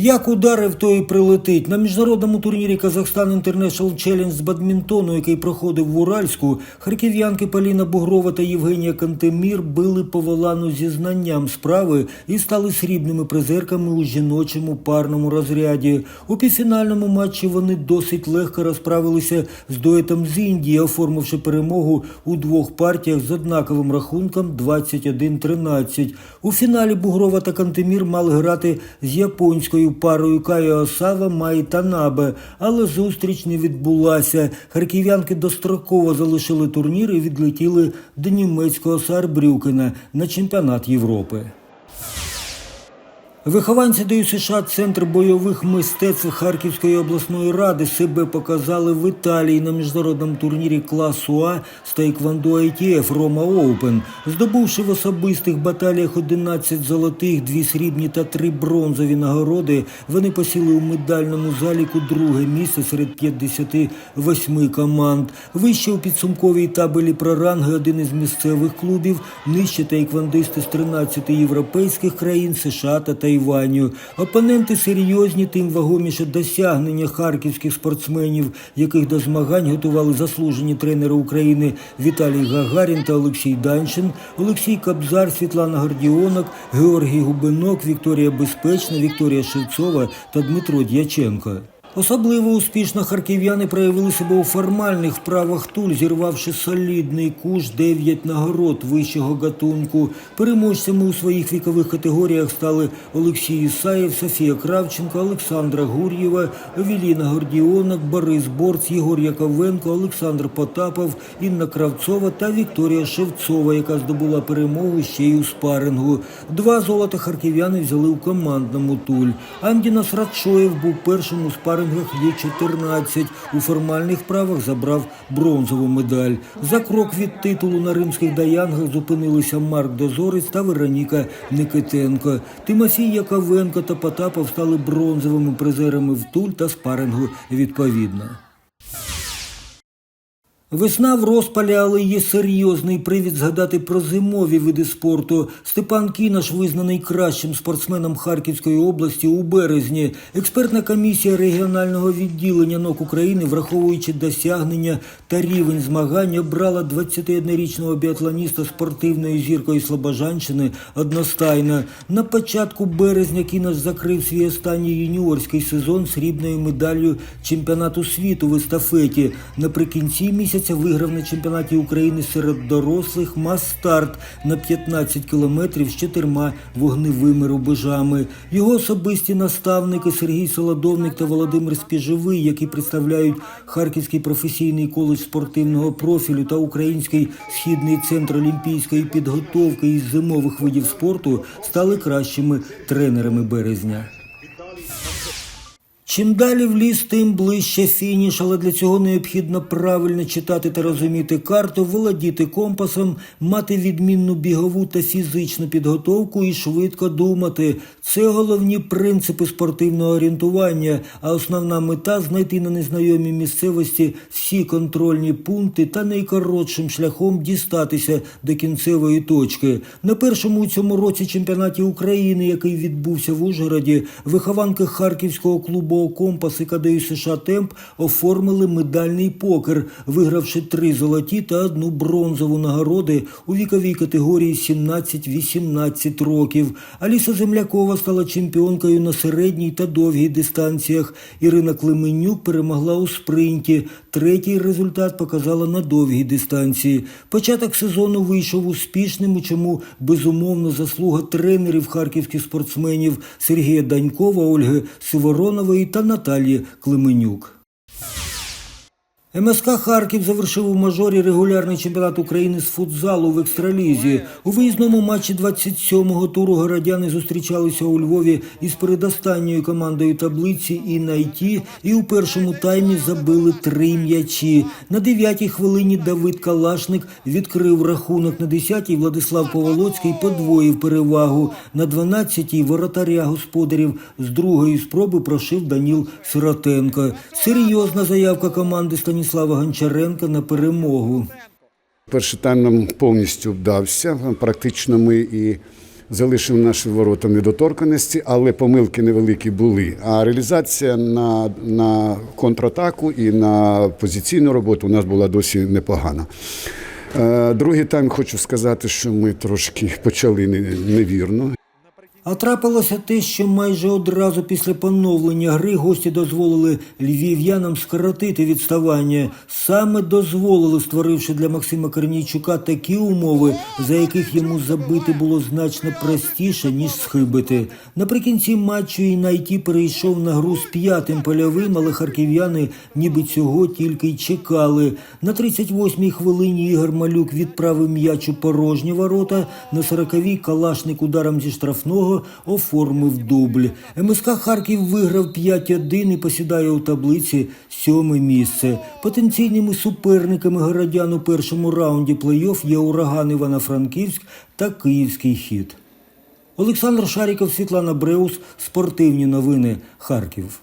Як ударив, то і прилетить. На міжнародному турнірі Казахстан International Challenge з бадмінтону, який проходив в Уральську, харків'янки Поліна Бугрова та Євгенія Кантемір били по волану зі знанням справи і стали срібними призерками у жіночому парному розряді. У півфінальному матчі вони досить легко розправилися з дуетом з Індії, оформивши перемогу у двох партіях з однаковим рахунком 21-13. У фіналі Бугрова та Кантемір мали грати з японською парою Кайо Осава Май Танабе, але зустріч не відбулася. Харків'янки достроково залишили турнір і відлетіли до німецького Сарбрюкена на чемпіонат Європи. Вихованці ДЮСШ Центр бойових мистецтв Харківської обласної ради себе показали в Італії на міжнародному турнірі класу А з Тайквандо ITF Рома Оупен, здобувши в особистих баталіях 11 золотих, 2 срібні та 3 бронзові нагороди. Вони посіли у медальному заліку друге місце серед 58 команд. Вище у підсумковій табелі про ранги один із місцевих клубів, нижче тайквандисти з 13 європейських країн, США та Тайваню. Опоненти серйозні, тим вагоміше досягнення харківських спортсменів, яких до змагань готували заслужені тренери України Віталій Гагарін та Олексій Даншин, Олексій Кабзар, Світлана Гордіонок, Георгій Губинок, Вікторія Безпечна, Вікторія Шевцова та Дмитро Дяченко. Особливо успішно харків'яни проявили себе у формальних вправах туль, зірвавши солідний куш 9 нагород вищого гатунку. Переможцями у своїх вікових категоріях стали Олексій Ісаєв, Софія Кравченко, Олександра Гур'єва, Евеліна Гордіонок, Борис Борц, Єгор Яковенко, Олександр Потапов, Інна Кравцова та Вікторія Шевцова, яка здобула перемогу ще й у спарингу. Два золота харків'яни взяли у командному туль. Андінас Радшоєв був першим у спарингах Є-14. У формальних правах забрав бронзову медаль. За крок від титулу на римських даянгах зупинилися Марк Дозорець та Вероніка Никитенко. Тимофій Яковенко та Потапов стали бронзовими призерами в туль та спарингу відповідно. Весна в розпалі, але є серйозний привід згадати про зимові види спорту. Степан Кінаш визнаний кращим спортсменом Харківської області у березні. Експертна комісія регіонального відділення НОК України, враховуючи досягнення та рівень змагань, обрала 21-річного біатлоніста спортивною зіркою Слобожанщини одностайно. На початку березня Кінаш закрив свій останній юніорський сезон срібною медаллю чемпіонату світу в естафеті. Наприкінці місяця виграв на чемпіонаті України серед дорослих мас-старт на 15 кілометрів з чотирма вогневими рубежами. Його особисті наставники Сергій Солодовник та Володимир Спіжевий, які представляють Харківський професійний коледж спортивного профілю та Український східний центр олімпійської підготовки із зимових видів спорту, стали кращими тренерами березня. Чим далі в ліс, тим ближче фініш, але для цього необхідно правильно читати та розуміти карту, володіти компасом, мати відмінну бігову та фізичну підготовку і швидко думати. Це головні принципи спортивного орієнтування, а основна мета знайти на незнайомій місцевості всі контрольні пункти та найкоротшим шляхом дістатися до кінцевої точки. На першому у цьому році чемпіонаті України, який відбувся в Ужгороді, вихованки Харківського клубу Компас і КДЮ США Темп оформили медальний покер, вигравши три золоті та одну бронзову нагороди у віковій категорії 17-18 років. Аліса Землякова стала чемпіонкою на середній та довгій дистанціях. Ірина Клименюк перемогла у спринті. Третій результат показала на довгій дистанції. Початок сезону вийшов успішним, у чому безумовно заслуга тренерів харківських спортсменів Сергія Данькова, Ольги Сиворонової та Наталії Клименюк. МСК Харків завершив у мажорі регулярний чемпіонат України з футзалу в екстралізі. У виїзному матчі 27-го туру городяни зустрічалися у Львові із передостанньою командою таблиці і найті, і у першому таймі забили три м'ячі. На 9-й хвилині Давид Калашник відкрив рахунок. На 10-й Владислав Поволоцький подвоїв перевагу. На 12-й воротаря господарів з другої спроби прошив Даніл Сиротенко. Серйозна заявка команди Станіслава Гончаренка на перемогу. Перший тайм нам повністю вдався. Практично ми і залишив наші ворота недоторканості, але помилки невеликі були. А реалізація на, на контратаку і на позиційну роботу у нас була досі непогана. Е, Другий тайм хочу сказати, що ми трошки почали невірно. А трапилося те, що майже одразу після поновлення гри гості дозволили львів'янам скоротити відставання. Саме дозволили, створивши для Максима Корнійчука такі умови, за яких йому забити було значно простіше, ніж схибити. Наприкінці матчу і найті перейшов на гру з п'ятим польовим, але харків'яни ніби цього тільки й чекали. На 38-й хвилині Ігор Малюк відправив м'яч у порожні ворота. На 40-й Калашник ударом зі штрафного оформив дубль. МСК Харків виграв 5-1 і посідає у таблиці сьоме місце. Потенційними суперниками городян у першому раунді плей-офф є ураган Івано-Франківськ та Київський хід. Олександр Шаріков, Світлана Бреус, спортивні новини Харків.